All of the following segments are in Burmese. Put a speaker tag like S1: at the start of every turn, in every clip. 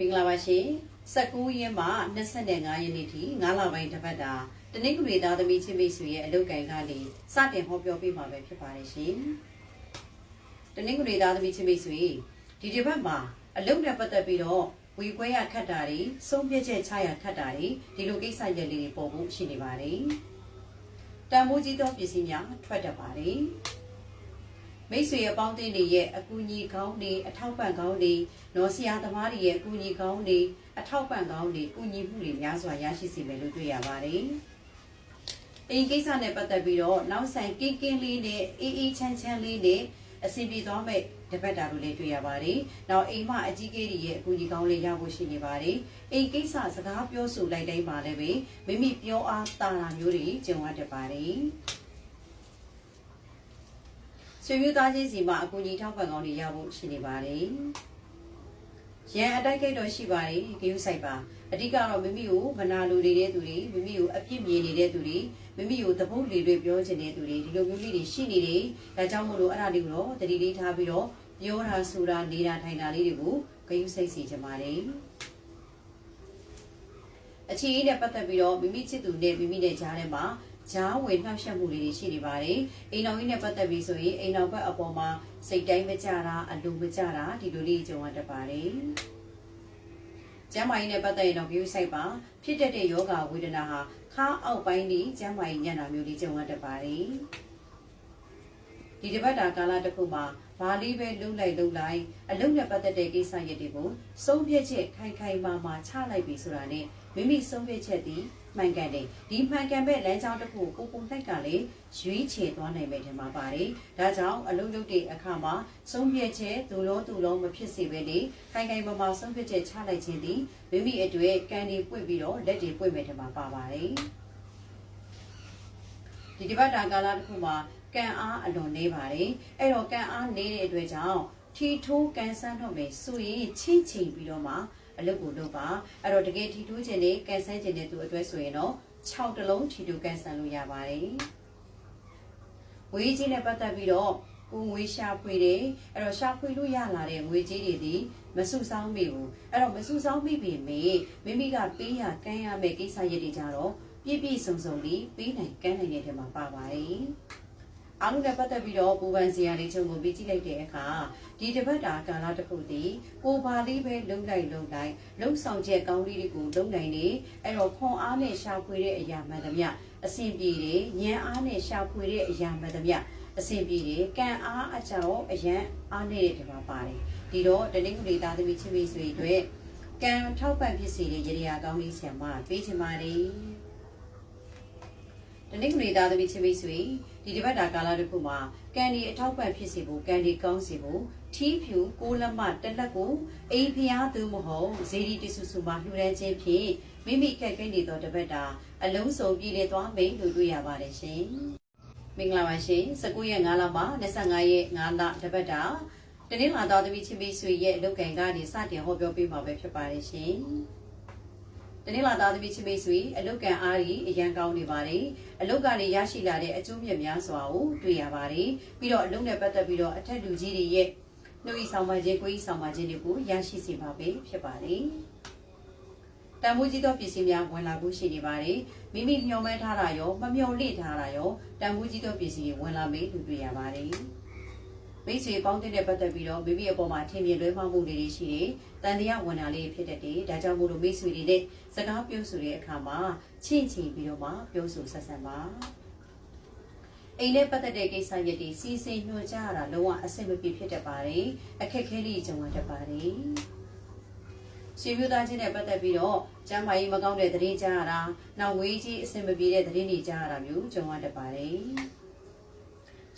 S1: မင်္ဂလာပါရှင်19ရက်မှ25ရက်နေ့ထိ9လပိုင်းတစ်ပတ်တာတနင်္ဂနွေသားသမီးချင်းမိတ်ဆွေရဲ့အလုပ်ကိုင်ကနေစတင်ဟောပြောပေးမှာပဲဖြစ်ပါတယ်ရှင်တနင်္ဂနွေသားသမီးချင်းမိတ်ဆွေဒီတစ်ပတ်မှာအလုပ်နဲ့ပတ်သက်ပြီးတော့ဝေခွဲရခတ်တာတွေဆုံးဖြတ်ချက်ချရခတ်တာတွေဒီလိုကိစ္စရပ်လေးတွေပေါ်ဖို့ရှိနေပါတယ်တန်ဖိုးကြီးသောပစ္စည်းများထွက်တတ်ပါတယ် မိတ်ဆွေအပေါင်းအသင်းတွေရဲ့အကူအညီကောင်းတွေအထောက်ပံ့ကောင်းတွေနော်ဆရာသမားတွေရဲ့အကူအညီကောင်းတွေအထောက်ပံ့ကောင်းတွေကူညီမှုတွေများစွာရရှိစေမယ်လို့တွေ့ရပါတယ်။အိမ်ကိစ္စနဲ့ပတ်သက်ပြီးတော့နောက်ဆိုင်ကင်းကင်းလေးနဲ့အေးအေးချမ်းချမ်းလေးနဲ့အဆင်ပြေသွားမဲ့တပတ်တာလို့လည်းတွေ့ရပါတယ်။နောက်အိမ်မအကြီးကြီးတွေရဲ့အကူအညီကောင်းလေးရဖို့ရှိနေပါတယ်။အိမ်ကိစ္စစကားပြောဆိုလိုက်တိုင်းပါလည်းပဲမိမိပြောအားတာတာမျိုးတွေကြုံရတတ်ပါတယ်။ ဆွေမျိုးသားချင်းစီမှာအကူအညီထောက်ပံ့ကောင်းတွေရဖို့ရှိနေပါတယ်။ရန်အတိုက်ခိတ်တော့ရှိပါတယ်ဂယုဆိုင်ပါအဓိကတော့မိမိကိုမနာလိုနေတဲ့သူတွေမိမိကိုအပြစ်မြင်နေတဲ့သူတွေမိမိကိုသဘုတ်လေတွေပြောချင်တဲ့သူတွေဒီလိုမျိုးလေးတွေရှိနေတယ်။ဒါကြောင့်မို့လို့အဲ့ဒါတွေကိုတော့တတိလေးထားပြီးတော့ပြောတာဆိုတာနေတာထိုင်တာလေးတွေကိုဂယုစိတ်စီချင်ပါတယ်။အခြေအနေနဲ့ပတ်သက်ပြီးတော့မိမိချစ်သူနဲ့မိမိနဲ့ကြားထဲမှာ ဂျားဝင်နှောက်ယှက်မှုလေးတွေရှိနေပါတယ်။အိမ်တော်ကြီးနဲ့ပတ်သက်ပြီးဆိုရင်အိမ်တော်ဘက်အပေါ်မှာစိတ်တိုင်းမကြတာအလိုမကြတာဒီလိုလေးကြုံရတတ်ပါတယ်။ကျမ်းမာရေးနဲ့ပတ်သက်ရင်တော့ view site ပါဖြစ်တတ်တဲ့ယောဂဝေဒနာဟာခါအောက်ပိုင်းလေးကျမ်းမာရေးညံ့တာမျိုးလေးကြုံရတတ်ပါတယ်။ဒီတစ်ပတ်တာကာလတစ်ခုမှာ ဘာလေးပဲလှုပ်လိုက်လှုပ်လိုက်အလုံးနဲ့ပတ်သက်တဲ့ကိစ္စရပ်တွေကိုစုံပြည့်ချက်ခိုင်ခိုင်မာမာချလိုက်ပြီဆိုတာနဲ့မိမိစုံပြည့်ချက်ဒီမှန်ကန်တယ်ဒီမှန်ကန်မဲ့လမ်းကြောင်းတစ်ခုကိုပုံပုံတိုက်ကလည်းရွေးချယ်သွားနိုင်မယ်ထင်ပါပါတယ်ဒါကြောင့်အလုံးလုံးတဲ့အခါမှာစုံပြည့်ချက်ဒူလုံးဒူလုံးမဖြစ်စေဘဲနေခိုင်ခိုင်မာမာစုံပြည့်ချက်ချလိုက်ခြင်းဒီမိမိအတွေ့ကံဒီပွင့်ပြီးတော့လက်တွေပွင့်မယ်ထင်ပါပါပါတယ်ဒီဒီဘတ်တာကာလတစ်ခုမှာ ကံအားအလွန်နေပါတယ်အဲ့တော့ကံအားနေတဲ့အတွက်ကြောင့်ထီထိုးကန်ဆန်းတော့မယ်ဆိုရင်ချင်းချင်းပြီးတော့မှအလုပ်ကိုလုပ်ပါအဲ့တော့တကယ်ထီထိုးခြင်းနဲ့ကန်ဆန်းခြင်းနဲ့သူအတွက်ဆိုရင်တော့6တလုံးထီထိုးကန်ဆန်းလို့ရပါတယ်ဝေးကြီးနဲ့ပတ်သက်ပြီးတော့ကိုငွေရှာဖွေတယ်အဲ့တော့ရှာဖွေလို့ရလာတဲ့ငွေကြီးတွေဒီမစုဆောင်းမိဘူးအဲ့တော့မစုဆောင်းမိပေမဲ့မိမိကပေးရကမ်းရမယ့်ကိစ္စရပ်တွေကြတော့ပြည့်ပြည့်စုံစုံလေးပေးနိုင်ကမ်းနိုင်တဲ့ထဲမှာပါပါတယ် အားလုံးနဲ့ပတ်သက်ပြီးတော့ပူပန်စရာလေးချုပ်ကိုပြီးကြည့်လိုက်တဲ့အခါဒီတစ်ပတ်တာကာလတစ်ခုတည်းကိုပါလေးပဲလုံလိုက်လုံလိုက်လုံဆောင်ချက်ကောင်းလေးတွေကိုလုံနိုင်နေအဲ့တော့ခွန်အားနဲ့ရှာဖွေတဲ့အရာမှန်သမျှအဆင်ပြေတယ်ဉာဏ်အားနဲ့ရှာဖွေတဲ့အရာမှန်သမျှအဆင်ပြေတယ်ကံအားအကြောင်းအရန်အားနေတဲ့ဒီမှာပါတယ်ဒီတော့တနင်္ဂနွေသားသမီးချင်းမိတ်ဆွေအတွက်ကံထောက်ပံ့ဖြစ်စေတဲ့ရေရာကောင်းလေးဆံမပေးချင်ပါတယ်တနင်္ဂနွေသားသမီးချင်းမိတ်ဆွေ ဒီတစ်ပတ်တာကာလတစ်ခုမှာကံဒီအထောက်ပံ့ဖြစ်စေဖို့ကံဒီကောင်းစေဖို့ထီးဖြူကိုလက်မတက်လက်ကိုအိမ်ဖျားသူမဟုတ်ဇေဒီတဆူဆူမှာလှူဒန်းခြင်းဖြင့်မိမိခက်ခဲနေသောတစ်ပတ်တာအလုံးစုံပြည်လေသွားမယ်လို့တွေ့ရပါတယ်ရှင်မင်္ဂလာပါရှင်19ရက်5လမှာ25ရက်5လတစ်ပတ်တာတနင်္လာသားသမီးချင်းမိတ်ဆွေရဲ့အလုပ်ကံကနေစတင်ဟောပြောပေးမှာပဲဖြစ်ပါတယ်ရှင် တနင်္လာသားသမီးချင်းမိတ်ဆွေအလုတ်ကန်အားကြီးအရန်ကောင်းနေပါတယ်အလုတ်ကနေရရှိလာတဲ့အကျိုးမြတ်များစွာကိုတွေ့ရပါတယ်ပြီးတော့အလုတ်နဲ့ပတ်သက်ပြီးတော့အထက်လူကြီးတွေရဲ့နှုတ်ဤဆောင်ပါခြင်းကိုယ်ဤဆောင်ပါခြင်းတွေကိုရရှိစေပါပဲဖြစ်ပါတယ်တန်ဖိုးကြီးသောပစ္စည်းများဝင်လာဖို့ရှိနေပါတယ်မိမိမျှော်မှန်းထားတာရောမမျှော်လင့်ထားတာရောတန်ဖိုးကြီးသောပစ္စည်းတွေဝင်လာမယ်လို့တွေ့ရပါတယ် မိတ်ဆွေပေါင်းတဲ့ပတ်သက်ပြီးတော့မိမိအပေါ်မှာထင်မြင်လွဲမှားမှုတွေရှိတယ်။တန်တရားဝင်တာလေးဖြစ်တတ်တယ်။ဒါကြောင့်မို့လို့မိတ်ဆွေတွေနဲ့စကားပြောဆိုတဲ့အခါမှာချင့်ချင်ပြီးတော့မှပြောဆိုဆက်ဆံပါ။အိမ်နဲ့ပတ်သက်တဲ့ကိစ္စရပ်တွေစီစဉ်ညွှန်ကြားရတာလုံးဝအဆင်မပြေဖြစ်တတ်ပါတယ်။အခက်ခဲလေးကြုံရတတ်ပါတယ်။ဆွေမျိုးသားချင်းနဲ့ပတ်သက်ပြီးတော့ကျမ်းမာရေးမကောင်းတဲ့သတင်းကြားရတာနောက်ငွေကြီးအဆင်မပြေတဲ့သတင်းတွေကြားရတာမျိုးကြုံရတတ်ပါတယ်။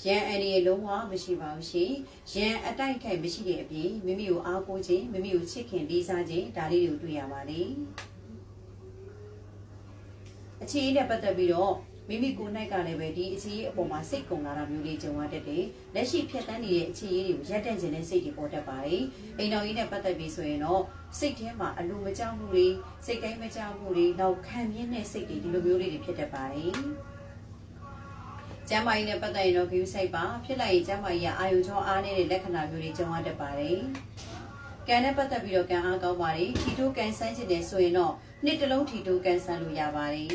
S1: ရန်အန်ဒီလုံးဝမရှိပါဘူးရှင်။ရန်အတိုက်ခိုက်မရှိတဲ့အပြင်မိမိကိုအားကိုးခြင်းမိမိကိုချစ်ခင်လေးစားခြင်းဒါလေးတွေကိုတွေ့ရပါတယ်။အခြေအနေနဲ့ပတ်သက်ပြီးတော့မိမိကိုယ်၌ကလည်းပဲဒီအခြေအနေအပေါ်မှာစိတ်ကုန်လာတာမျိုးလေးကြုံရတတ်တယ်။လက်ရှိဖြတ်တန်းနေတဲ့အခြေအနေတွေကိုရပ်တန့်ခြင်းနဲ့စိတ်တွေပေါ်တတ်ပါတယ်။အိမ်တော်ကြီးနဲ့ပတ်သက်ပြီးဆိုရင်တော့စိတ်ထဲမှာအလိုမကြောက်မှုတွေစိတ်တိုင်းမကြောက်မှုတွေနောက်ခံမြင့်တဲ့စိတ်တွေဒီလိုမျိုးလေးတွေဖြစ်တတ်ပါတယ်။ ကျမ်းမာရေးနဲ့ပတ်သက်ရင်တော့ view site ပါဖြစ်လိုက်ရင်ကျမ်းမာရေးကအာယုံချောအားနေတဲ့လက္ခဏာမျိုးတွေကြုံရတတ်ပါတယ်။ကံနဲ့ပတ်သက်ပြီးတော့ကံအားကောင်းပါတယ်ထီတိုးကံဆန်းခြင်းနဲ့ဆိုရင်တော့နှစ်တစ်လုံးထီတိုးကံဆန်းလို့ရပါတယ်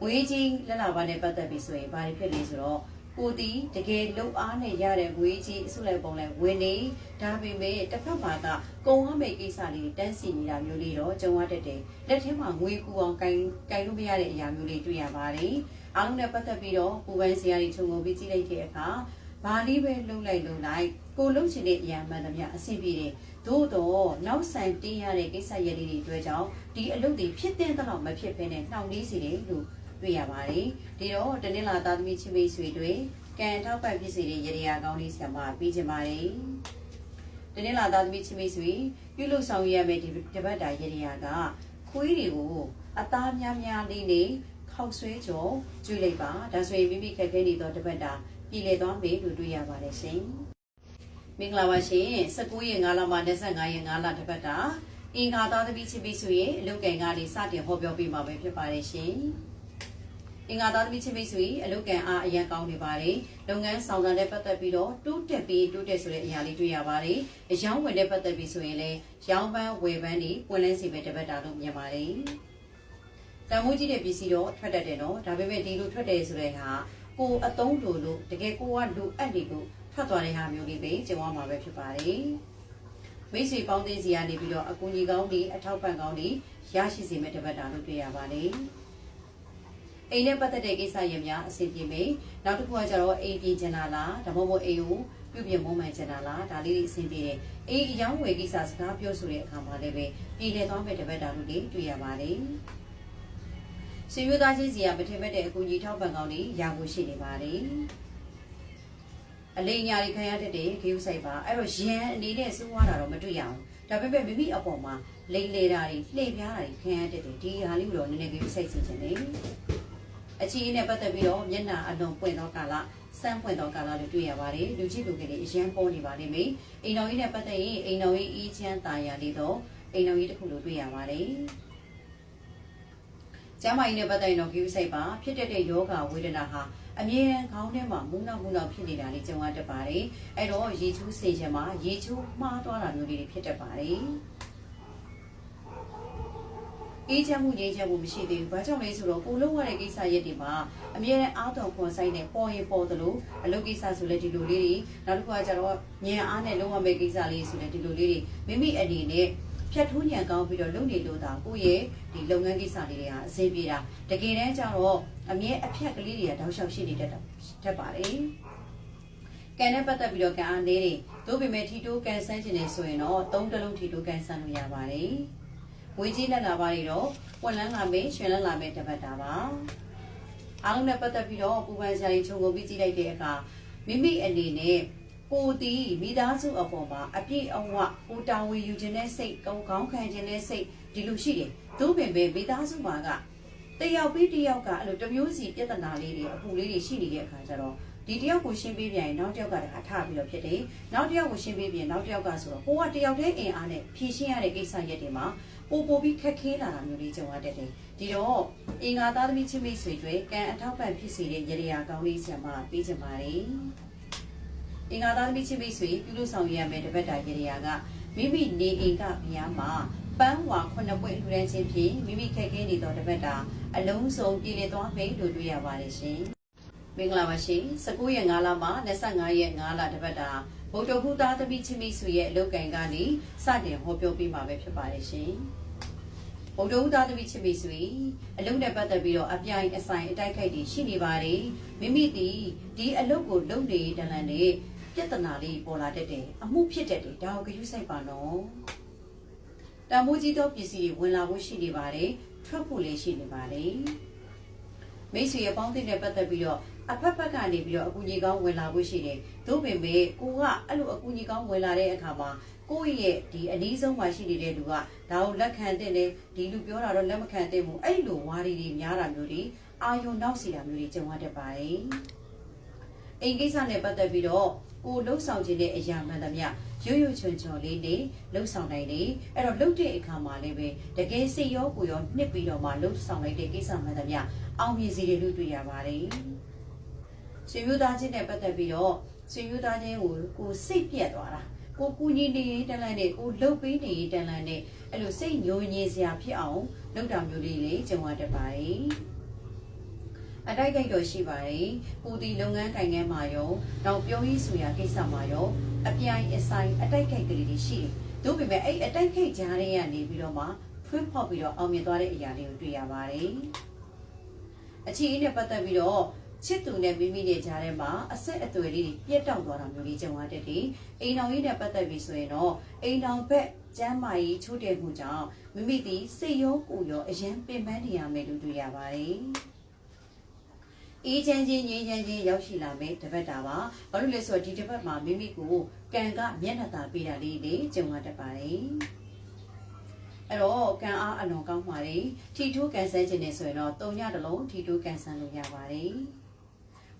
S1: ငွေကြီးလက်လာပါနဲ့ပတ်သက်ပြီးဆိုရင်ဘာတွေဖြစ်လဲဆိုတော့ကိုတီတကယ်လုံအားနဲ့ရတဲ့ငွေကြီးအစုလိုက်ပုံလိုက်ဝင်နေဒါပေမဲ့တစ်ဖက်မှာကကုံရမယ့်ကိစ္စလေးတန်းစီနေတာမျိုးလေးတော့ကြုံရတတ်တယ်လက်ထဲမှာငွေကူအောင်ကင်ကင်လို့မရတဲ့အရာမျိုးလေးတွေ့ရပါတယ် အားလုံးနဲ့ပတ်သက်ပြီးတော့ပူပန်းစရာတွေခြုံငုံပြီးကြည့်လိုက်တဲ့အခါဘာလေးပဲလှုပ်လိုက်လှုပ်လိုက်ကိုလှုပ်ချင်တဲ့အရာမှန်သမျှအဆင်ပြေတယ်သို့တော့နောက်ဆိုင်တင်းရတဲ့ကိစ္စရပ်လေးတွေအတွက်ကြောင့်ဒီအလုပ်တွေဖြစ်တဲ့တော့မဖြစ်ဘဲနဲ့နှောင့်နှေးစေတယ်လို့တွေ့ရပါတယ်ဒီတော့တနင်္လာသားသမီးချင်းမိတ်ဆွေတွေကံထောက်ပံ့ဖြစ်စေတဲ့ရရကောင်းလေးဆံမပြီးကြပါတယ်တနင်္လာသားသမီးချင်းမိတ်ဆွေပြုလုပ်ဆောင်ရမယ့်ဒီတပတ်တာရရကခွေးတွေကိုအသားများများလေးနဲ့ ခောက်ဆွဲကြောကျွေးလိုက်ပါဒါဆိုရင်မိမိခက်ခဲနေသောတပတ်တာပြည်လေသွားမယ်လို့တွေ့ရပါတယ်ရှင်မင်္ဂလာပါရှင်19ရက်5လမှ25ရက်5လတပတ်တာအင်္ဂါသားသမီးချင်းမိတ်ဆွေရဲ့အလုပ်ကံကနေစတင်ဟောပြောပေးမှာပဲဖြစ်ပါတယ်ရှင်အင်္ဂါသားသမီးချင်းမိတ်ဆွေအလုတ်ကန်အားအရန်ကောင်းနေပါတယ်။လုပ်ငန်းဆောင်တာနဲ့ပတ်သက်ပြီးတော့တိုးတက်ပြီးတိုးတက်ဆိုတဲ့အရာလေးတွေ့ရပါတယ်။အယောင်းဝင်တဲ့ပတ်သက်ပြီးဆိုရင်လည်းရောင်းပန်းဝယ်ပန်းတွေပွင့်လင်းစီပဲတပတ်တာလို့မြင်ပါတယ်။ တန်မိုးကြီးတဲ့ပစ္စည်းတော့ထွက်တတ်တယ်နော်။ဒါပေမဲ့ဒီလိုထွက်တယ်ဆိုတဲ့ဟာကိုအတုံးလိုလို့တကယ်ကိုကလိုအပ်နေလို့ထွက်သွားတဲ့ဟာမျိုးလေးပဲကျင်ဝမှာပဲဖြစ်ပါတယ်။မိတ်ဆွေပေါင်းသိစီကနေပြီးတော့အကူကြီးကောင်းတွေအထောက်ပံ့ကောင်းတွေရရှိစေမယ့်တပတ်တာလို့တွေ့ရပါတယ်။အိမ်နဲ့ပတ်သက်တဲ့ကိစ္စရပ်များအဆင်ပြေမယ်။နောက်တစ်ခုကကျတော့အိမ်ပြင်ချင်တာလားဒါမှမဟုတ်အိမ်ကိုပြုပြင်မွမ်းမံချင်တာလားဒါလေးတွေအဆင်ပြေတယ်။အိမ်အယောင်းဝယ်ကိစ္စစကားပြောဆိုတဲ့အခါမှာလည်းပဲပြည်လည်သွားမဲ့တပတ်တာလို့တွေတွေ့ရပါတယ်။ ဆွေမျိုးသားချင်းစီကမထင်မဲ့တဲ့အကူကြီးထောက်ပံ့ကောင်းတွေရဖို့ရှိနေပါတယ်။အလိညာတွေခံရတတ်တဲ့ဂေးဥဆိုင်ပါအဲ့တော့ရန်အနေနဲ့စိုးွားတာတော့မတွေ့ရအောင်ဒါပေမဲ့မိမိအပေါ်မှာလိမ့်လေတာတွေလှည့်ပြားတာတွေခံရတတ်တယ်ဒီဟာလေးကိုတော့နည်းနည်းဂေးဥဆိုင်စီခြင်းတယ်အချီနဲ့ပတ်သက်ပြီးတော့မျက်နှာအလုံးပွင့်သောကာလစမ်းပွင့်သောကာလလို့တွေ့ရပါတယ်လူကြီးလူငယ်တွေအရန်ပေါ်နေပါလိမ့်မယ်အိမ်တော်ကြီးနဲ့ပတ်သက်ရင်အိမ်တော်ကြီးအီးချမ်းတာယာလေးတော့အိမ်တော်ကြီးတစ်ခုလို့တွေ့ရပါတယ် ကျမ်းမာရေးနဲ့ပတ်သက်ရင်တော့ဂိူးစိတ်ပါဖြစ်တတ်တဲ့ယောဂဝေဒနာဟာအမြဲတမ်းခေါင်းထဲမှာမူးနောက်မူးနောက်ဖြစ်နေတာလေးကြုံရတတ်ပါတယ်အဲ့တော့ရေချိုးစေချင်မှာရေချိုးမှားသွားတာမျိုးတွေဖြစ်တတ်ပါတယ်အေးချမ်းမှုငြိမ်းချမ်းမှုမရှိသေးဘူး။ဘာကြောင့်လဲဆိုတော့ကိုလုံးရတဲ့ကိစ္စရက်တွေမှာအမြဲတမ်းအားတော်ခွန်ဆိုင်နဲ့ပေါ်ရင်ပေါ်သလိုအလုပ်ကိစ္စဆိုလဲဒီလိုလေးတွေနောက်တစ်ခုကကျတော့ညံအားနဲ့လုံးဝမဲ့ကိစ္စလေးဆိုလဲဒီလိုလေးတွေမိမိအနေနဲ့ ဖြတ်ထိုးညံကောင်းပြီးတော့လုပ်နေလို့သာကိုယ့်ရဲ့ဒီလုပ်ငန်းကိစ္စလေးတွေဟာအဆင်ပြေတာတကယ်တမ်းကျတော့အမြဲအဖြတ်ကလေးတွေကတောက်လျှောက်ရှိနေတတ်တာတတ်ပါတယ်။ကန်နဲ့ပတ်သက်ပြီးတော့ကန်အားနေတယ်။တို့ပေမဲ့ထီတိုးကန်ဆန်းခြင်းနေဆိုရင်တော့သုံးတလုံးထီတိုးကန်ဆန်းလို့ရပါတယ်။ဝေးကြီးလက်လာပါတွေတော့ပွက်လန်းလာမေးရွှင်လန်းလာမေးတပတ်တာပါအားလုံးနဲ့ပတ်သက်ပြီးတော့ပူပန်ဆရာကြီးခြုံငုံပြီးကြည့်လိုက်တဲ့အခါမိမိအနေနဲ့ ကိုတီမိသားစုအပေါ်မှာအပြည့်အဝကိုတာဝန်ယူခြင်းနဲ့စိတ်ကောင်းကောင်းခံခြင်းနဲ့စိတ်ဒီလိုရှိတယ်သို့ပင်ပဲမိသားစုမှာကတယောက်ပြီးတယောက်ကအဲ့လိုတမျိုးစီပြဿနာလေးတွေအပူလေးတွေရှိနေတဲ့အခါကျတော့ဒီတယောက်ကိုရှင်းပေးပြန်ရင်နောက်တယောက်ကတခါထပြီးတော့ဖြစ်တယ်နောက်တယောက်ကိုရှင်းပေးပြန်နောက်တယောက်ကဆိုတော့ကိုကတယောက်တည်းအင်အားနဲ့ဖြည့်ရှင်းရတဲ့ကိစ္စရက်တွေမှာပိုပိုပြီးခက်ခဲလာတာမျိုးလေးကြုံရတတ်တယ်ဒီတော့အင်္ဂါသားသမီးချင်းမိတ်ဆွေတွေကံအထောက်ပံ့ဖြစ်စေတဲ့ရရကောင်းလေးဆံမပေးချင်ပါတယ် အင်္ဂါသားသမီးချင်းမိတ်ဆွေပြုလို့ဆောင်ရမယ်တပတ်တာရရကမိမိနေအိမ်ကဘုရားမှာပန်းဝါခုနှစ်ပွင့်လှူဒန်းခြင်းဖြင့်မိမိခက်ခဲနေသောတပတ်တာအလုံးစုံပြည်လည်သွားမယ်လို့တွေ့ရပါတယ်ရှင်မင်္ဂလာပါရှင်19ရက်5လမှ25ရက်5လတပတ်တာဗုဒ္ဓဟူသားသမီးချင်းမိတ်ဆွေရဲ့အလုပ်ကံကနေစတင်ဟောပြောပေးမှာပဲဖြစ်ပါတယ်ရှင်ဗုဒ္ဓဟူသားသမီးချင်းမိတ်ဆွေအလုပ်နဲ့ပတ်သက်ပြီးတော့အပြိုင်အဆိုင်အတိုက်ခိုက်တွေရှိနေပါတယ်မိမိဒီဒီအလုပ်ကိုလုပ်နေတလန်နဲ့ ပြဿနာလေးပေါ်လာတတ်တယ်အမှုဖြစ်တတ်တယ်ဒါကိုဂရုစိုက်ပါနော်တံမိုးကြီးသောပစ္စည်းတွေဝင်လာဖို့ရှိနေပါတယ်ထွက်ဖို့လည်းရှိနေပါတယ်မိတ်ဆွေရဲ့ပေါင်းတဲ့နဲ့ပတ်သက်ပြီးတော့အဖက်ဖက်ကနေပြီးတော့အကူကြီးကောင်းဝင်လာဖို့ရှိတယ်။သို့ပင်ပဲကိုကအဲ့လိုအကူကြီးကောင်းဝင်လာတဲ့အခါမှာကိုယ့်ရဲ့ဒီအနည်းဆုံးမှရှိနေတဲ့လူကဒါကိုလက်ခံတဲ့လေဒီလူပြောတာတော့လက်မခံတဲ့ဘူးအဲ့လိုဝါရီတွေများတာမျိုးတွေအာယုံနောက်စီတာမျိုးတွေကြုံရတတ်ပါတယ်။အိမ်ကိစ္စနဲ့ပတ်သက်ပြီးတော့ ကိုလှုပ်ဆောင်ခြင်းတဲ့အရာမှန်သမျှရွရွချွန်ချွန်လေးနေလှုပ်ဆောင်နိုင်တယ်အဲ့တော့လှုပ်တဲ့အခါမှာလည်းပဲတကယ်စိတ်ရောကိုယ်ရောနှစ်ပြီးတော့မှလှုပ်ဆောင်လိုက်တဲ့ကိစ္စမှန်သမျှအောင်မြင်စေတယ်လို့တွေ့ရပါတယ်။ဆွေမျိုးသားချင်းနဲ့ပတ်သက်ပြီးတော့ဆွေမျိုးသားချင်းကိုကိုစိတ်ပြက်သွားတာကိုကူညီနေရင်တလန့်နဲ့ကိုလှုပ်ပေးနေရင်တလန့်နဲ့အဲ့လိုစိတ်ညိုညင်စရာဖြစ်အောင်လုပ်တာမျိုးလေးလေကြုံရတတ်ပါတယ် အတိုက်ခိုက်တော့ရှိပါတယ်ပူတီလုပ်ငန်းကိုင်ငန်းမှာရောနောက်ပြောရေးဆိုရာကိစ္စမှာရောအပြိုင်အဆိုင်အတိုက်ခိုက်ကလေးတွေရှိတယ်တို့ပေမဲ့အဲ့အတိုက်ခိုက်ကြားတွေကနေပြီးတော့မှဖွင့်ဖောက်ပြီးတော့အောင်မြင်သွားတဲ့အရာလေးကိုတွေ့ရပါတယ်အခြေအနေနဲ့ပတ်သက်ပြီးတော့ချစ်သူနဲ့မိမိနဲ့ကြားထဲမှာအဆက်အသွယ်လေးတွေပြတ်တောက်သွားတာမျိုးလေးကြုံရတတ်တယ်အိမ်တော်ကြီးနဲ့ပတ်သက်ပြီးဆိုရင်တော့အိမ်တော်ဘက်ကျမ်းမာရေးချိုးတယ်မှုကြောင့်မိမိသည်စိတ်ရောကိုယ်ရောအရင်ပင်ပန်းနေရမယ်လို့တွေ့ရပါတယ် အေးချမ်းချင်းငြိမ်းချမ်းချင်းရောက်ရှိလာမယ်တပတ်တာပါဘာလို့လဲဆိုတော့ဒီတပတ်မှာမိမိကိုကံကမျက်နှာသာပေးတာလေးတွေကြုံရတတ်ပါတယ်အဲ့တော့ကံအားအလွန်ကောင်းပါတယ်ထီထိုးကန်ဆန်းခြင်းနဲ့ဆိုရင်တော့တုံညတလုံးထီထိုးကန်ဆန်းလို့ရပါတယ်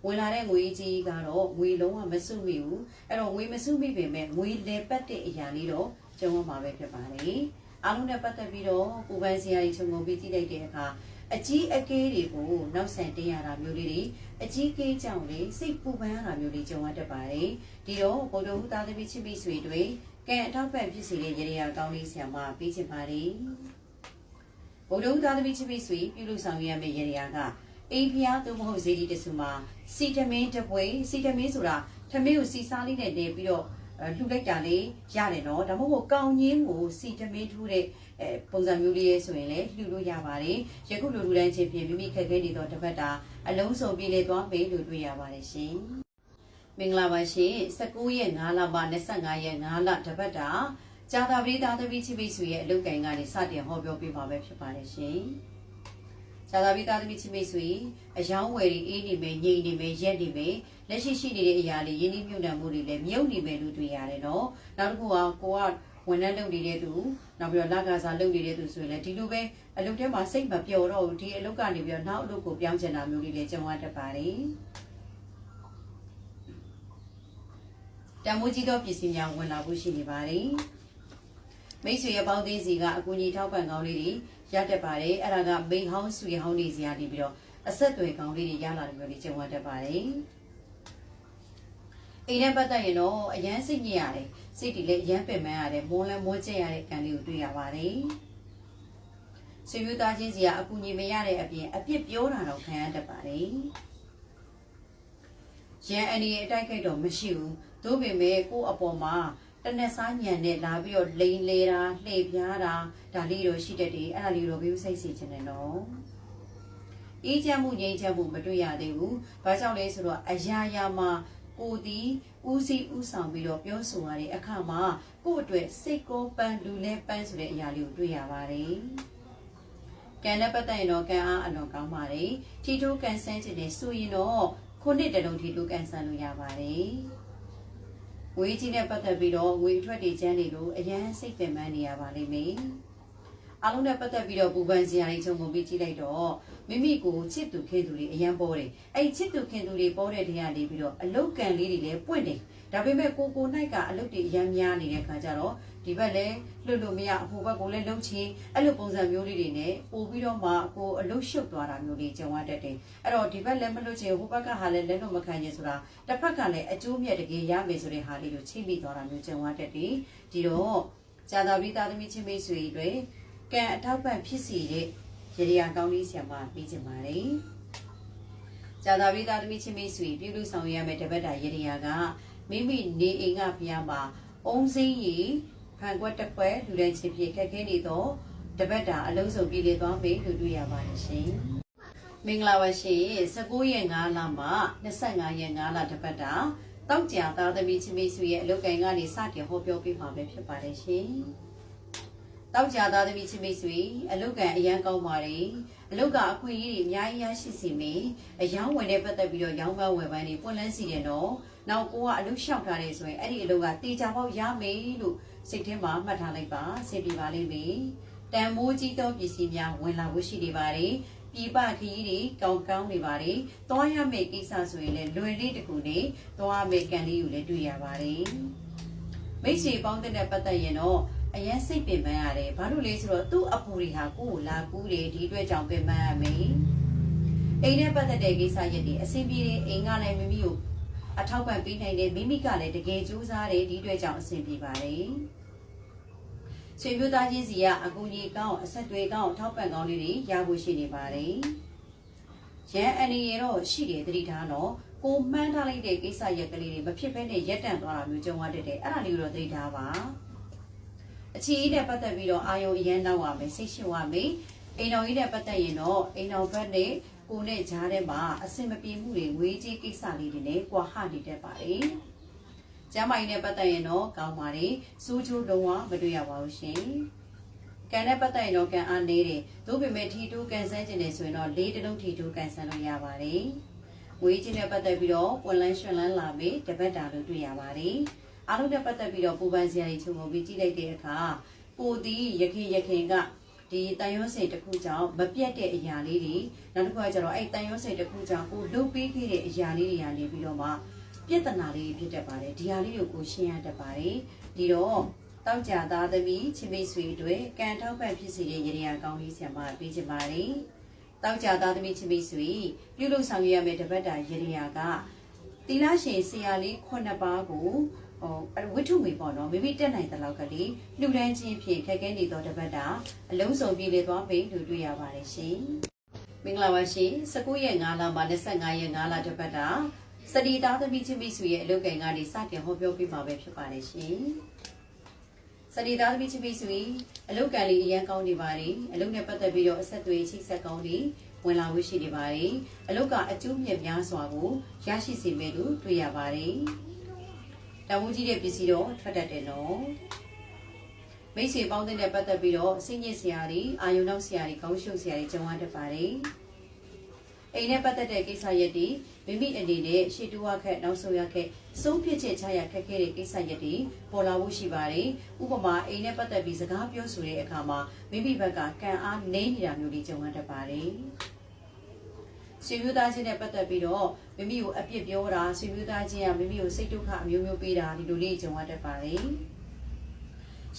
S1: ဝင်လာတဲ့ငွေကြီးကတော့ငွေလုံးဝမစုမိဘူးအဲ့တော့ငွေမစုမိပေမဲ့ငွေလေပတ်တဲ့အရာလေးတော့ကျုံရမှာပဲဖြစ်ပါတယ်အားလုံးနဲ့ပတ်သက်ပြီးတော့ပူပန်စရာတွေခြုံငုံပြီးကြည့်လိုက်တဲ့အခါ အကြီးအကဲတွေကိုနောက်ဆန်တင်ရတာမျိုးလေးတွေအကြီးကဲကြောင့်လေစိတ်ပူပန်ရတာမျိုးလေးကြုံရတတ်ပါတယ်ဒီတော့ဘုဒ္ဓဟူသားသမီးချစ်မိဆွေတွေကံအထောက်ပံ့ဖြစ်စေတဲ့ရေရာကောင်းလေးဆရာမပေးချင်ပါတယ်ဘုဒ္ဓဟူသားသမီးချစ်မိဆွေပြုလုပ်ဆောင်ရမယ့်ရေရာကအိမ်ဖျားသို့မဟုတ်ဇေဒီတဆူမှာစီတမင်းတပွဲစီတမင်းဆိုတာထမင်းကိုစီစားလေးနဲ့နေပြီးတော့ လှူလိုက်တာလေးရတယ်နော်ဒါမှမဟုတ်ကောင်းကြီးကိုစီတမင်းထိုးတဲ့အဲပုံစံမျိုးလေးဆိုရင်လည်းလှူလို့ရပါတယ်ယခုလိုလူတိုင်းချင်းဖြင့်မိမိခက်ခဲနေသောတစ်ပတ်တာအလုံးစုံပြေလေသွားမယ်လို့တွေ့ရပါတယ်ရှင်မင်္ဂလာပါရှင်19ရက်5လမှ25ရက်5လတစ်ပတ်တာကြာသာပရိသာသမီးချိပိစုရဲ့အလုတ်ကင်ကနေစတင်ဟောပြောပေးပါပဲဖြစ်ပါတယ်ရှင် ဇာတာပိသားသမီးချင်းမိတ်ဆွေအယောင်းဝယ်တွေအေးနေမယ်ငြိမ်နေမယ်ရက်နေမယ်လက်ရှိရှိနေတဲ့အရာတွေရင်းနှီးမြှုပ်နှံမှုတွေလည်းမြုပ်နေမယ်လို့တွေ့ရတယ်နော်နောက်တစ်ခုကကိုကဝန်ထမ်းလုပ်နေတဲ့သူနောက်ပြီးတော့လကစားလုပ်နေတဲ့သူဆိုရင်လည်းဒီလိုပဲအလုပ်ထဲမှာစိတ်မပျော်တော့ဘူးဒီအလုပ်ကနေပြီးတော့နောက်အလုပ်ကိုပြောင်းချင်တာမျိုးတွေလည်းကြုံရတတ်ပါတယ်တမိုးကြီးသောပစ္စည်းများဝင်လာဖို့ရှိနေပါတယ်မိတ်ဆွေရဲ့ပေါင်းသိစီကအကူအညီထောက်ပံ့ကောင်းလေးတွေ ရတတ်ပါတယ်အဲ့ဒါကမိန်ဟောင်းဆွေဟောင်းတွေစီကနေပြီးတော့အဆက်အသွယ်ကောင်းလေးတွေရလာတယ်မျိုးတွေကြုံရတတ်ပါတယ်အိမ်နဲ့ပတ်သက်ရင်တော့အရန်စိတ်ညစ်ရတယ်စိတ်တွေလည်းအရန်ပင်ပန်းရတယ်မောလဲမောကျက်ရတဲ့ကံလေးကိုတွေ့ရပါတယ်ဆွေမျိုးသားချင်းစီကအကူအညီမရတဲ့အပြင်အပြစ်ပြောတာတော့ခံရတတ်ပါတယ်ရန်အန်ဒီရဲ့အတိုက်ခိုက်တော့မရှိဘူးသို့ပေမဲ့ကိုယ့်အပေါ်မှာ တနက်စားညံနဲ့လာပြီးတော့လိန်လေတာလှည့်ပြားတာဒါလေးတော့ရှိတတ်တယ်အဲ့ဒါလေးတော့ဘယ်လိုစိတ်စီချင်တယ်နော်အေးချမ်းမှုငြိမ်းချမ်းမှုမတွေ့ရသေးဘူးဘာကြောင့်လဲဆိုတော့အရာရာမှာကိုဒီဦးစီးဦးဆောင်ပြီးတော့ပြောဆိုရတဲ့အခါမှာကို့အတွက်စိတ်ကောပန်းလူလဲပန်းဆိုတဲ့အရာလေးကိုတွေ့ရပါတယ်ကံနဲ့ပတ်သက်ရင်တော့ကံအားအလွန်ကောင်းပါတယ်ထီထိုးကန်ဆန်းခြင်းနဲ့ဆိုရင်တော့ခုနှစ်တလုံးထီထိုးကန်ဆန်းလို့ရပါတယ် ငွေကြီးနဲ့ပတ်သက်ပြီးတော့ငွေအထွက်တွေကျန်းနေလို့အရန်စိတ်ပင်ပန်းနေရပါလိမ့်မယ်အားလုံးနဲ့ပတ်သက်ပြီးတော့ပူပန်စရာတွေချုံပုံပြီးကြည့်လိုက်တော့မိမိကိုချစ်သူခင်သူတွေအရန်ပေါ်တယ်အဲ့ချစ်သူခင်သူတွေပေါ်တဲ့တရားလေးပြီးတော့အလုတ်ကန်လေးတွေလည်းပွင့်တယ်ဒါပေမဲ့ကိုကိုနိုင်ကအလုတ်တွေအရန်များနေတဲ့ခါကျတော့ ဒီဘက်လည်းလွတ်လို့မရအဖိုးဘက်ကိုလည်းလှုပ်ချင်းအဲ့လိုပုံစံမျိုးလေးတွေနဲ့ပို့ပြီးတော့မှကိုအလုတ်ရှုပ်သွားတာမျိုးလေးကြုံရတတ်တယ်အဲ့တော့ဒီဘက်လည်းမလွတ်ချင်းဟိုဘက်ကဟာလည်းလက်လို့မခံချင်းဆိုတာတစ်ဖက်ကလည်းအကျိုးမြတ်တကယ်ရမယ်ဆိုတဲ့ဟာလေးကိုချိမိသွားတာမျိုးကြုံရတတ်တယ်ဒီတော့ဇာတာပိသားသမီးချင်းမိတ်ဆွေတွေကံအထောက်ပံ့ဖြစ်စီတဲ့ရေဒီယာကောင်းလေးဆရာမပြီးချင်ပါတယ်။ဇာတာပိသားသမီးချင်းမိတ်ဆွေပြုလို့ဆောင်ရမယ့်တပတ်တာရေဒီယာကမိမိနေအိမ်ကဖျားမှာအုံစိမ့်ရီ ဖန်ကွက်တစ်ခွက်လူတဲ့ချင်းဖြစ်ခက်ခဲနေတော့တပတ်တာအလုံးစုံပြည်လေသွားမယ်လို့တွေ့ရပါတယ်ရှင်။မင်္ဂလာပါရှင်19ရက်5လမှ25ရက်5လတပတ်တာတောက်ကြသားသမီးချင်းမိတ်ဆွေရဲ့အလုပ်ကိုင်ကနေစတင်ဟောပြောပေးမှာပဲဖြစ်ပါတယ်ရှင်။တောက်ကြသားသမီးချင်းမိတ်ဆွေအလုတ်ကန်အရန်ကောင်းပါတယ်အလုတ်ကအခွင့်အရေးတွေအများကြီးရရှိစီမယ်အယောင်းဝင်တဲ့ပတ်သက်ပြီးတော့ရောင်းပန်းဝယ်ပန်းတွေပွင့်လန်းစီတယ်နော်နောက်ကိုကအလုတ်လျှောက်ထားတယ်ဆိုရင်အဲ့ဒီအလုတ်ကတေချာပေါက်ရမယ်လို့ စိတ်ထဲမှာမှတ်ထားလိုက်ပါစိတ်ပြပါလိမ့်မယ်တန်မိုးကြီးသောပစ္စည်းများဝင်လာဖို့ရှိနေပါတယ်ပြပခရီးတွေကောင်းကောင်းနေပါတယ်။သွားရမယ့်ကိစ္စဆိုရင်လည်းလွယ်လေးတစ်ခုနဲ့သွားမယ့်ကံလေးကိုလည်းတွေ့ရပါတယ်။မိတ်ဆွေပေါင်းတဲ့ပတ်သက်ရင်တော့အရင်စိတ်ပင်ပန်းရတယ်ဘာလို့လဲဆိုတော့သူ့အပူတွေဟာကိုယ်ကိုလာကူးတယ်ဒီအတွက်ကြောင့်ပင်ပန်းရမယ်အိမ်နဲ့ပတ်သက်တဲ့ကိစ္စရက်တွေအဆင်ပြေတယ်အိမ်ကလည်းမိမိကို အထောက်ပံ့ပေးနိုင်တယ်မိမိကလည်းတကယ်ကြိုးစားတယ်ဒီအတွက်ကြောင့်အဆင်ပြေပါတယ်ဆွေမျိုးသားချင်းစီကအကူအညီကောင်းအဆက်တွေကောင်းထောက်ပံ့ကောင်းလေးတွေရဖို့ရှိနေပါတယ်ရန်အနေရတော့ရှိတယ်သတိထားတော့ကိုမှန်းထားလိုက်တဲ့ကိစ္စရက်ကလေးတွေမဖြစ်ဘဲနဲ့ရက်တန့်သွားတာမျိုးကြုံရတတ်တယ်အဲ့ဒါလေးကိုတော့သတိထားပါအချီးနဲ့ပတ်သက်ပြီးတော့အာယုံအရန်နောက်ပါမယ်စိတ်ရှင်ပါမယ်အိမ်တော်ကြီးနဲ့ပတ်သက်ရင်တော့အိမ်တော်ဘက်နဲ့ ကိုနဲ့ကြားထဲမှာအဆင်မပြေမှုတွေငွေကြေးကိစ္စလေးတွေနဲ့ကွာဟနေတတ်ပါတယ်ကျမ်းမာရေးနဲ့ပတ်သက်ရင်တော့ကောင်းပါတယ်စိုးချိုးလုံးဝမတွေ့ရပါဘူးရှင်ကံနဲ့ပတ်သက်ရင်တော့ကံအားနေတယ်သို့ပေမဲ့ထီတိုးကန်ဆန်းခြင်းနေဆိုရင်တော့လေးတလုံးထီတိုးကန်ဆန်းလို့ရပါတယ်ငွေချင်းနဲ့ပတ်သက်ပြီးတော့ပွန်လန်းရွှင်လန်းလာမေးတပတ်တာလို့တွေ့ရပါတယ်အားလုံးနဲ့ပတ်သက်ပြီးတော့ပူပန်စရာတွေချုပ်ပုံပြီးကြည့်လိုက်တဲ့အခါကိုဒီရခင်ရခင်က ဒီတန်ရုံးစိတ်တစ်ခုကြောင့်မပြတ်တဲ့အရာလေးတွေနောက်တစ်ခုကကျတော့အဲ့တန်ရုံးစိတ်တစ်ခုကြောင့်ကိုလှုပ်ပေးခဲ့တဲ့အရာလေးတွေကနေပြီးတော့မှပြဿနာလေးဖြစ်တတ်ပါတယ်ဒီဟာလေးကိုကိုရှင်းရတတ်ပါတယ်ဒီတော့တောက်ကြသားသမီးချစ်မိတ်ဆွေအတွက်ကံထောက်ပံ့ဖြစ်စေတဲ့ရည်ရည်ကောင်းလေးဆံမပေးချင်ပါတယ်တောက်ကြသားသမီးချစ်မိတ်ဆွေပြုလုပ်ဆောင်ရွက်ရမယ့်တပတ်တာရည်ရည်ကတီလာရှင်ဆရာလေး9ပါးကို ဟိုဝိထုမေပေါ့နော်မိမိတက်နိုင်တဲ့လောက်ကလေးလှူဒန်းခြင်းဖြင့်ခက်ခဲနေသောတပတ်တာအလုံးစုံပြေလေသွားပြီလို့တွေ့ရပါတယ်ရှင်မင်္ဂလာပါရှင်19ရက်5လမှာ25ရက်5လတပတ်တာစတီသားသမီးချင်းမိစုရဲ့အလုပ်ကိန်းကနေစတင်ဟောပြောပြမှာပဲဖြစ်ပါတယ်ရှင်စတီသားသမီးချင်းမိစု၏အလုပ်ကံလေးအရန်ကောင်းနေပါတယ်အလုပ်နဲ့ပတ်သက်ပြီးတော့အဆက်အသွယ်ချိတ်ဆက်ကောင်းနေဝင်လာဝရှိနေပါတယ်အလုပ်ကအကျိုးမြတ်များစွာကိုရရှိစေမယ်လို့တွေ့ရပါတယ် တဝူးကြီးတဲ့ပစ္စည်းတော့ထွက်တတ်တယ်နော်မိတ်ဆွေပေါင်းတဲ့ပတ်သက်ပြီးတော့စိတ်ညစ်စရာတွေအာယုံနောက်စရာတွေကောင်းရှုပ်စရာတွေကြုံရတတ်ပါတယ်အိမ်နဲ့ပတ်သက်တဲ့ကိစ္စရက်တွေမိမိအနေနဲ့ရှေ့တူဝခက်နောက်ဆုံးရခက်ဆုံးဖြတ်ချက်ချရခက်ခဲတဲ့ကိစ္စရက်တွေပေါ်လာဖို့ရှိပါတယ်ဥပမာအိမ်နဲ့ပတ်သက်ပြီးစကားပြောဆိုတဲ့အခါမှာမိမိဘက်ကကံအားနေနေတာမျိုးတွေကြုံရတတ်ပါတယ် ဆွေမျိုးသားချင်းနဲ့ပတ်သက်ပြီးတော့မိမိကိုအပြစ်ပြောတာဆွေမျိုးသားချင်းကမိမိကိုစိတ်ဒုက္ခအမျိုးမျိုးပေးတာဒီလိုလေးကြုံရတတ်ပါတယ်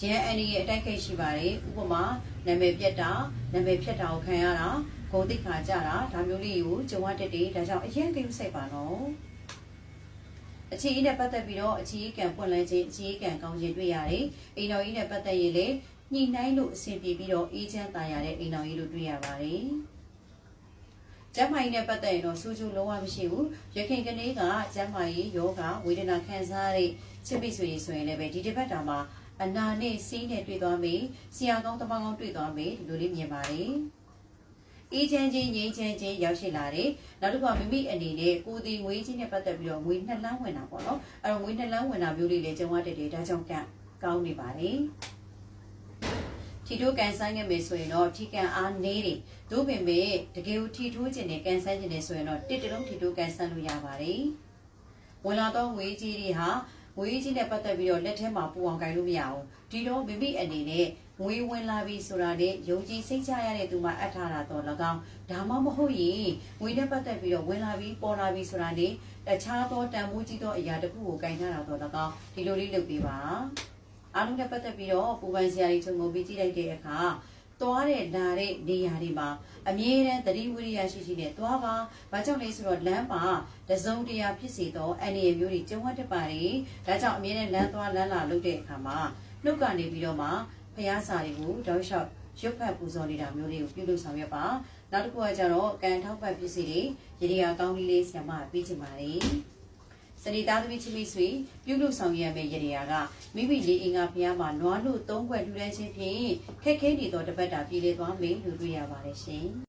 S1: ရန်အန်ဒီရဲ့အတိုက်ခိုက်ရှိပါတယ်ဥပမာနာမည်ပြတ်တာနာမည်ဖြတ်တာကိုခံရတာဂုံတိတ်ခါကြတာဒါမျိုးလေးကိုကြုံရတတ်တယ်ဒါကြောင့်အရင်ကိစ္စစိတ်ပါနော်အခြေအနဲ့ပတ်သက်ပြီးတော့အခြေကံပွင့်လန်းခြင်းအခြေကံကောင်းခြင်းတွေ့ရတယ်အိမ်တော်ကြီးနဲ့ပတ်သက်ရင်လေညှိနှိုင်းလို့အဆင်ပြေပြီးတော့အေးချမ်းသာရတဲ့အိမ်တော်ကြီးလို့တွေ့ရပါတယ် ကျမ်းမာရေးနဲ့ပတ်သက်ရင်တော့စူးစူးလုံးဝမရှိဘူးရခင်ကနေ့ကကျမ်းမာရေးယောဂဝေဒနာခံစားရတဲ့ချစ်ပိဆိုရင်ဆိုရင်လည်းပဲဒီတစ်ပတ်တာမှာအနာနဲ့စီးနဲ့တွေ့သွားမေးဆရာကောင်းတမကောင်းတွေ့သွားမေးဒီလိုလေးမြင်ပါတယ်အေးချမ်းချင်းငြိမ်းချမ်းချင်းရောက်ရှိလာတယ်နောက်တစ်ခါမိမိအနေနဲ့ကိုယ်ဒီငွေချင်းနဲ့ပတ်သက်ပြီးတော့ငွေနှစ်လန်းဝင်တာပေါ့နော်အဲ့တော့ငွေနှစ်လန်းဝင်တာမျိုးလေးလည်းကြုံရတဲ့တယ်ဒါကြောင့်ကံကောင်းနေပါတယ် ထီထိုးကန်ဆန်းခဲ့မယ်ဆိုရင်တော့ထီကန်အားနေတယ်သို့ပင်မဲ့တကယ်ကိုထီထိုးခြင်းနဲ့ကန်ဆန်းခြင်းနဲ့ဆိုရင်တော့တစ်တလုံးထီထိုးကန်ဆန်းလို့ရပါတယ်ဝင်လာတော့ငွေကြီးတွေဟာငွေကြီးနဲ့ပတ်သက်ပြီးတော့လက်ထဲမှာပူအောင်ကင်လို့မရအောင်ဒီတော့မိမိအနေနဲ့ငွေဝင်လာပြီဆိုတာနဲ့ယုံကြည်စိတ်ချရတဲ့သူမှအပ်ထားတာတော့၎င်းဒါမှမဟုတ်ရင်ငွေနဲ့ပတ်သက်ပြီးတော့ဝင်လာပြီပေါ်လာပြီဆိုတာနဲ့တခြားသောတန်ဖိုးကြီးသောအရာတစ်ခုကိုကင်ထားတာတော့၎င်းဒီလိုလေးလုပ်ပေးပါ အားလုံးနဲ့ပတ်သက်ပြီးတော့ပူပန်စရာတွေချုံငုံပြီးကြည့်လိုက်တဲ့အခါသွားတဲ့လာတဲ့နေရာတွေမှာအမြဲတမ်းသတိဝိရိယရှိရှိနဲ့သွားပါ။ဘာကြောင့်လဲဆိုတော့လမ်းမှာတစုံတရာဖြစ်စေသောအန္တရာယ်မျိုးတွေကြုံရတတ်ပါတယ်။ဒါကြောင့်အမြဲတမ်းလမ်းသွားလမ်းလာလုပ်တဲ့အခါမှာနှုတ်ကနေပြီးတော့မှဖျားစာတွေကိုတောက်လျှောက်ရုပ်ဖတ်ပူဇော်နေတာမျိုးတွေကိုပြုလုပ်ဆောင်ရပါ။နောက်တစ်ခုကကျတော့ကံထောက်ပံ့ပစ္စည်းတွေရေဒီယာကောင်းလေးလေးဆရာမပေးချင်ပါတယ်။ စနေသားသမီးချင်းမိတ်ဆွေပြုလုပ်ဆောင်ရမယ့်ရရာကမိမိလေးအင်္ဂါဖျားမှာနွားလို့သုံးခွက်ထူတန်းခြင်းဖြင့်ခက်ခဲနေသောတပတ်တာပြည်လေသွားမယ်လို့တွေ့ရပါတယ်ရှင်။